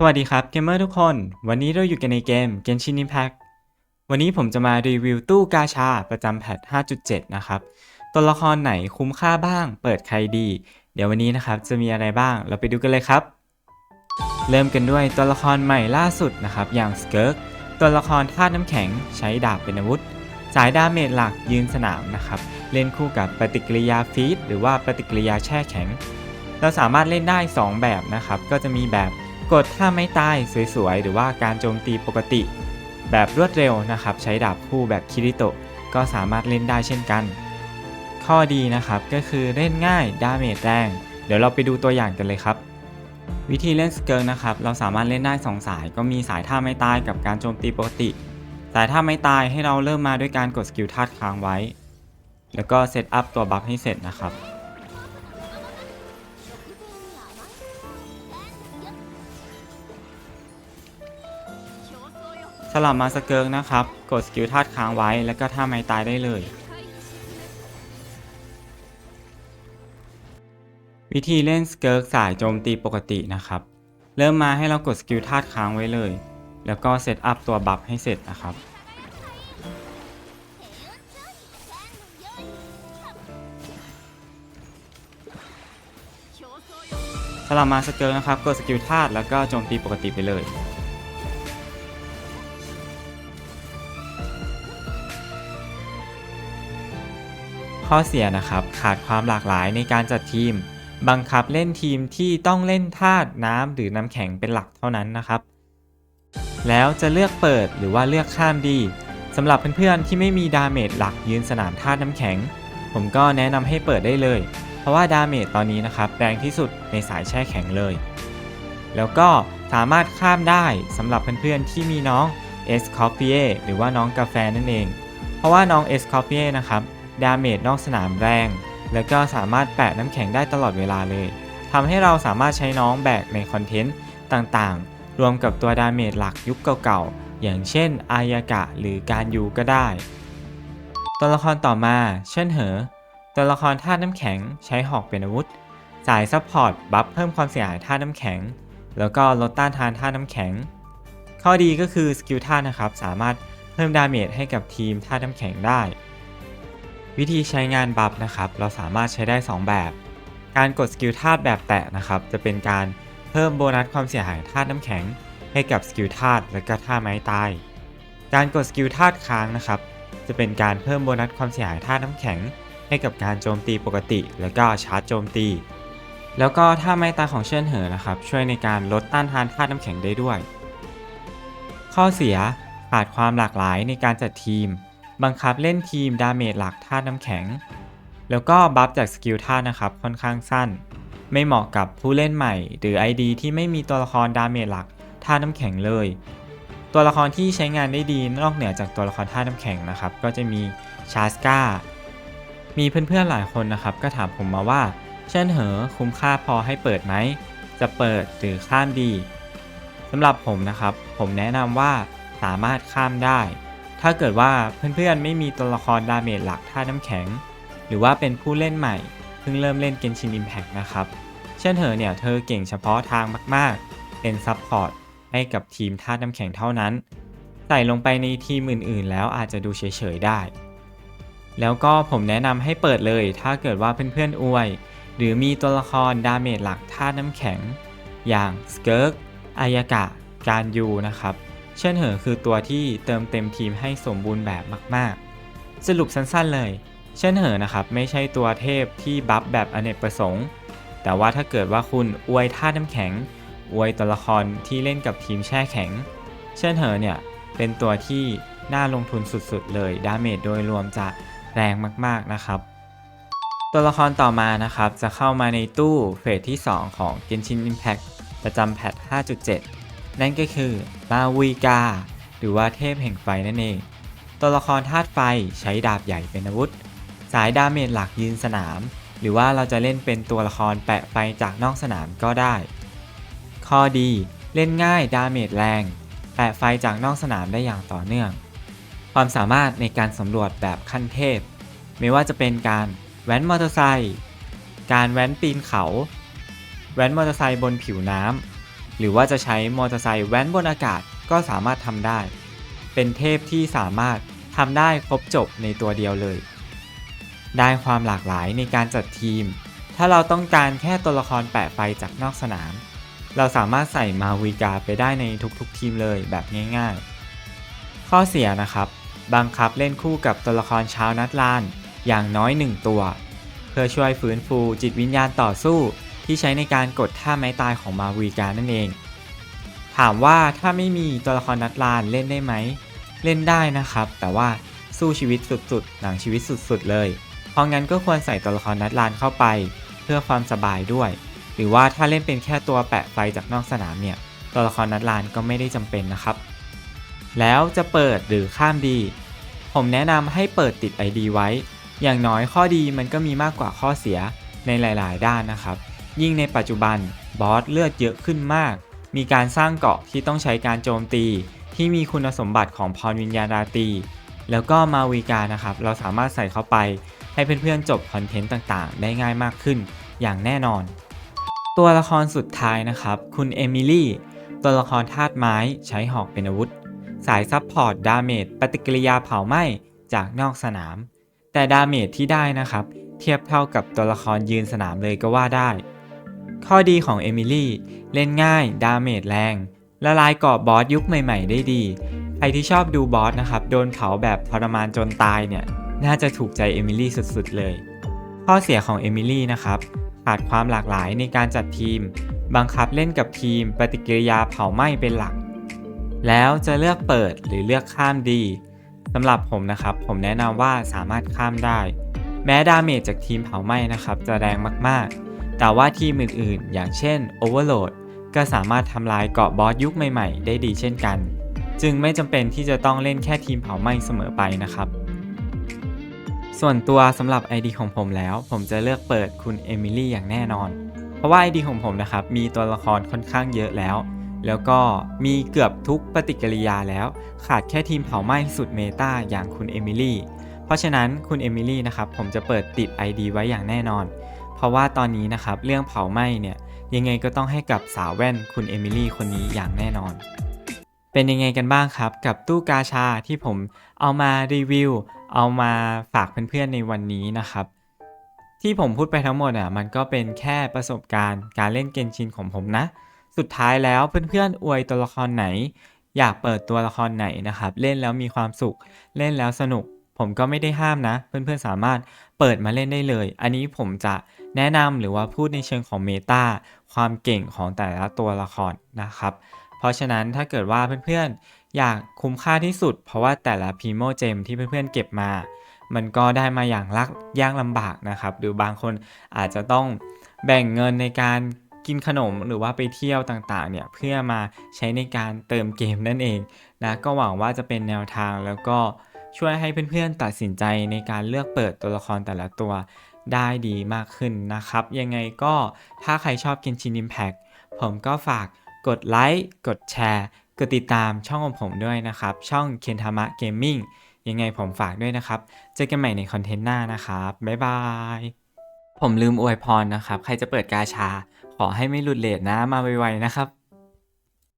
สวัสดีครับเกมเมอร์ทุกคน วันนี้เราอยู่กันในเกม Genshin Impact วันนี้ผมจะมารีวิวตู้กาชาประจำแพท 5.7 นะครับ ตัวละครไหนคุ้มค่าบ้าง เปิดใครดี เดี๋ยววันนี้นะครับจะมีอะไรบ้าง เราไปดูกันเลยครับ เริ่มกันด้วยตัวละครใหม่ล่าสุดนะครับ อย่างสเกิร์กตัวละครธาตุน้ำแข็งใช้ดาบเป็นอาวุธสายดาเมจหลักยืนสนามนะครับ เล่นคู่กับปฏิกิริยาฟีดหรือว่าปฏิกิริยาแช่แข็ง เราสามารถเล่นได้ 2 แบบนะครับ ก็จะมีแบบ กดท่าไม้ตายสวยๆ หรือว่าการโจมตีปกติ แบบรวดเร็วนะครับ ใช้ดาบคู่แบบคิริโตะก็สามารถเล่นได้เช่นกัน ข้อดีนะครับก็คือเล่นง่ายดาเมจแรง เดี๋ยวเราไปดูตัวอย่างกันเลยครับ วิธีเล่นสเกิร์นะครับ เราสามารถเล่นได้ 2 สาย ก็มีสายท่าไม้ตายกับการโจมตีปกติ สายท่าไม้ตายให้เราเริ่มมาด้วยการกดสกิลธาตุค้างไว้ แล้วก็เซตอัพตัวบัฟให้เสร็จนะครับ ลับมาสเกิร์กนะครับ กดสกิลธาตุค้างไว้แล้วก็ท่าไม้ตายได้เลย วิธีเล่นสเกิร์กสายโจมตีปกตินะครับ เริ่มมาให้เรากดสกิลธาตุค้างไว้เลย แล้วก็เซตอัพตัวบัฟให้เสร็จนะครับสลับมาสเกิร์กนะครับกดสกิลธาตุแล้วก็โจมตีปกติไปเลย ข้อเสียนะครับขาดความหลากหลายในการจัดทีม บังคับเล่นทีมที่ต้องเล่นธาตุน้ำหรือน้ำแข็งเป็นหลักเท่านั้นนะครับ แล้วจะเลือกเปิดหรือว่าเลือกข้ามดีสำหรับเพื่อนๆที่ไม่มีดาเมจหลักยืนสนามธาตุน้ำแข็ง ผมก็แนะนำให้เปิดได้เลย เพราะว่าดาเมจตอนนี้นะครับแรงที่สุดในสายแช่แข็งเลย แล้วก็สามารถข้ามได้สำหรับเพื่อนๆที่มีน้องเอสคอ p เ e หรือว่าน้องกาแฟนั่นเอง เพราะว่าน้องเอสคอ p เ e นะครับ ดาเมจนอกสนามแรง แล้วก็สามารถแปะน้ำแข็งได้ตลอดเวลาเลยทำให้เราสามารถใช้น้องแบกในคอนเทนต์ต่างๆ รวมกับตัวดาเมจหลักยุคเก่าๆ อย่างเช่น อายากะหรือการยูก็ได้ ตัวละครต่อมาเช่นเหอ ตัวละครธาตุน้ำแข็งใช้หอกเป็นอาวุธ สายซัพพอร์ตบัฟเพิ่มความเสียหายธาตุน้ำแข็ง แล้วก็ลดต้านทานธาตุน้ำแข็ง ข้อดีก็คือสกิลธาตุนะครับสามารถเพิ่มดาเมจให้กับทีมธาตุน้ำแข็งได้ วิธีใช้งานบัฟนะครับ เราสามารถใช้ได้ 2 แบบ การกดสกิลธาตุแบบแตะนะครับ จะเป็นการเพิ่มโบนัสความเสียหายธาตุน้ำแข็ง ให้กับสกิลธาตุและก็ท่าไม้ตาย การกดสกิลธาตุค้างนะครับ จะเป็นการเพิ่มโบนัสความเสียหายธาตุน้ำแข็ง ให้กับการโจมตีปกติ แล้วก็ชาร์จโจมตี แล้วก็ท่าไม้ตายของเชิญเหอนะครับ ช่วยในการลดต้านทานธาตุน้ำแข็งได้ด้วย ข้อเสียขาดความหลากหลายในการจัดทีม บังคับเล่นทีมดาเมจหลักธาตุน้ำแข็ง แล้วก็บัฟจากสกิลธาตุนะครับค่อนข้างสั้น ไม่เหมาะกับผู้เล่นใหม่ หรือ ID ที่ไม่มีตัวละครดาเมจหลักธาตุน้ำแข็งเลย ตัวละครที่ใช้งานได้ดีนอกเหนือจากตัวละครธาตุน้ำแข็งนะครับ ก็จะมีชาสกามีเพื่อนๆหลายคนนะครับ ก็ถามผมมาว่าเช่นเหอคุ้มค่าพอให้เปิดไหม จะเปิดหรือข้ามดีสำหรับผมนะครับ ผมแนะนำว่าสามารถข้ามได้ ถ้าเกิดว่าเพื่อนๆไม่มีตัวละครดาเมจหลักท่าน้ำแข็ง หรือว่าเป็นผู้เล่นใหม่เพิ่งเริ่มเล่น Genshin Impact นะครับ เช่นเธอเนี่ยเธอเก่งเฉพาะทางมากๆ เป็นซับพอร์ตให้กับทีมท่าน้ำแข็งเท่านั้น ใส่ลงไปในทีมอื่นๆ แล้วอาจจะดูเฉยๆได้ แล้วก็ผมแนะนำให้เปิดเลย ถ้าเกิดว่าเพื่อนๆอวย หรือมีตัวละครดาเมจหลักท่าน้ำแข็ง อย่างสเกิร์กอายากะ การยูนะครับ เช่นเหอคือตัวที่เติมเต็มทีมให้สมบูรณ์แบบมาก ๆ สรุปสั้นๆเลย เช่นเหอนะครับไม่ใช่ตัวเทพที่บัฟแบบอเนกประสงค์ แต่ว่าถ้าเกิดว่าคุณอวยท่าน้ำแข็ง อวยตัวละครที่เล่นกับทีมแช่แข็ง เช่นเหอเนี่ยเป็นตัวที่น่าลงทุนสุดๆ เลยดาเมจโดยรวมจะแรงมากๆนะครับ ตัวละครต่อมานะครับจะเข้ามาในตู้เฟสที่ 2 ของ Genshin Impact ประจำแพท 5.7 นั่นก็คือ มาวีกา หรือว่าเทพแห่งไฟนั่นเอง ตัวละครธาตุไฟใช้ดาบใหญ่เป็นอาวุธ สายดาเมจหลักยืนสนาม หรือว่าเราจะเล่นเป็นตัวละครแปะไฟจากนอกสนามก็ได้ ข้อดีเล่นง่ายดาเมจแรง แปะไฟจากนอกสนามได้อย่างต่อเนื่อง ความสามารถในการสำรวจแบบขั้นเทพ ไม่ว่าจะเป็นการแว้นมอเตอร์ไซค์การแว้นปีนเขา แว้นมอเตอร์ไซค์บนผิวน้ำ หรือว่าจะใช้มอเตอร์ไซค์แว้นบนอากาศก็สามารถทำได้ เป็นเทพที่สามารถทำได้ครบจบในตัวเดียวเลย ได้ความหลากหลายในการจัดทีม ถ้าเราต้องการแค่ตัวละครแปะไฟจากนอกสนาม เราสามารถใส่มาวิกาไปได้ในทุกๆ ทีมเลยแบบง่ายๆ ข้อเสียนะครับบังคับเล่นคู่กับตัวละครชาวนัดลาน อย่างน้อย1ตัว เพื่อช่วยฟื้นฟูจิตวิญญาณต่อสู้ ที่ใช้ในการกดท่าไม้ตายของมาวิการนั่นเอง ถามว่าถ้าไม่มีตัวละครนัดลานเล่นได้ไหม เล่นได้นะครับ แต่ว่าสู้ชีวิตสุดๆ หนังชีวิตสุดๆ เลย เพราะงั้นก็ควรใส่ตัวละครนัดลานเข้าไป เพื่อความสบายด้วย หรือว่าถ้าเล่นเป็นแค่ตัวแปะไฟจากนอกสนามเนี่ย ตัวละครนัดลานก็ไม่ได้จำเป็นนะครับ แล้วจะเปิดหรือข้ามดี ผมแนะนำให้เปิดติด ID ไว้ อย่างน้อยข้อดีมันก็มีมากกว่าข้อเสียในหลาย ๆ ด้านนะครับ ยิ่งในปัจจุบันบอสเลือดเยอะขึ้นมาก มีการสร้างเกาะที่ต้องใช้การโจมตี ที่มีคุณสมบัติของพรวิญญาณราตรีแล้วก็มาวิกานะครับ เราสามารถใส่เข้าไปให้เพื่อนๆจบคอนเทนต์ต่างๆ ได้ง่ายมากขึ้นอย่างแน่นอน ตัวละครสุดท้ายนะครับ คุณเอมิลี่ ตัวละครธาตุไม้ใช้หอกเป็นอาวุธ สายซับพอร์ตดาเมจปฏิกิริยาเผาไหม้จากนอกสนาม แต่ดาเมจที่ได้นะครับ เทียบเท่ากับตัวละครยืนสนามเลยก็ว่าได้ ข้อดีของเอมิลี่เล่นง่าย ดาเมจแรง ละลายเกราะบอสยุคใหม่ๆ ได้ดี ใครที่ชอบดูบอสนะครับ โดนเผาแบบทรมานจนตายเนี่ย น่าจะถูกใจเอมิลี่สุดๆเลย ข้อเสียของเอมิลี่นะครับ ขาดความหลากหลายในการจัดทีม บังคับเล่นกับทีม ปฏิกิริยาเผาไหม้เป็นหลัก แล้วจะเลือกเปิดหรือเลือกข้ามดีสำหรับผมนะครับ ผมแนะนำว่าสามารถข้ามได้ แม้ดาเมจจากทีมเผาไหม้นะครับ จะแรงมากๆ แต่ว่าทีมอื่นๆ อย่างเช่น Overload ก็สามารถทำลายเกาะบอสยุคใหม่ๆ ได้ดีเช่นกัน จึงไม่จำเป็นที่จะต้องเล่นแค่ทีมเผาไหม้เสมอไปนะครับ ส่วนตัวสำหรับ ID ของผมแล้ว ผมจะเลือกเปิดคุณเอมิลี่อย่างแน่นอน เพราะว่า ID ของผมนะครับ มีตัวละครค่อนข้างเยอะแล้ว แล้วก็มีเกือบทุกปฏิกิริยาแล้ว ขาดแค่ทีมเผาไหม้สุดเมตาอย่างคุณเอมิลี่ เพราะฉะนั้นคุณเอมิลี่นะครับผมจะเปิดติด ID ไว้อย่างแน่นอน เพราะว่าตอนนี้นะครับเรื่องเผาไหม้เนี่ยยังไงก็ต้องให้กับสาวแว่นคุณเอมิลี่คนนี้อย่างแน่นอน เป็นยังไงกันบ้างครับ กับตู้กาชาที่ผมเอามารีวิว เอามาฝากเพื่อนๆในวันนี้นะครับที่ผมพูดไปทั้งหมดอะมันก็เป็นแค่ประสบการณ์การเล่นเกนชินของผมนะ สุดท้ายแล้วเพื่อนๆอวยตัวละครไหน อยากเปิดตัวละครไหนนะครับ เล่นแล้วมีความสุข เล่นแล้วสนุก ผมก็ไม่ได้ห้ามนะ เพื่อนๆสามารถเปิดมาเล่นได้เลย อันนี้ผมจะแนะนำหรือว่าพูดในเชิงของเมตาความเก่งของแต่ละตัวละครนะครับ เพราะฉะนั้นถ้าเกิดว่าเพื่อนๆ อยากคุ้มค่าที่สุด เพราะว่าแต่ละพีโมเจมที่เพื่อนๆเก็บมา มันก็ได้มาอย่างลักยากลำบากนะครับ หรือบางคนอาจจะต้องแบ่งเงินในการกินขนมหรือว่าไปเที่ยวต่างๆเนี่ยเพื่อมาใช้ในการเติมเกมนั่นเองนะก็หวังว่าจะเป็นแนวทางแล้วก็ ช่วยให้เพื่อนๆตัดสินใจในการเลือกเปิดตัวละครแต่ละตัวได้ดีมากขึ้นนะครับ ยังไงก็ถ้าใครชอบกินชิน Impact ผมก็ฝากกดไลค์กดแชร์ กดติดตามช่องของผมด้วยนะครับ ช่องเคนทามะเกมมิ่งยังไงผมฝากด้วยนะครับ เจอกันใหม่ในคอนเทนต์หน้านะครับ บ๊ายบาย ผมลืมอวยพรนะครับ ใครจะเปิดกาชา ขอให้ไม่หลุดเลทนะมาไวๆนะครับ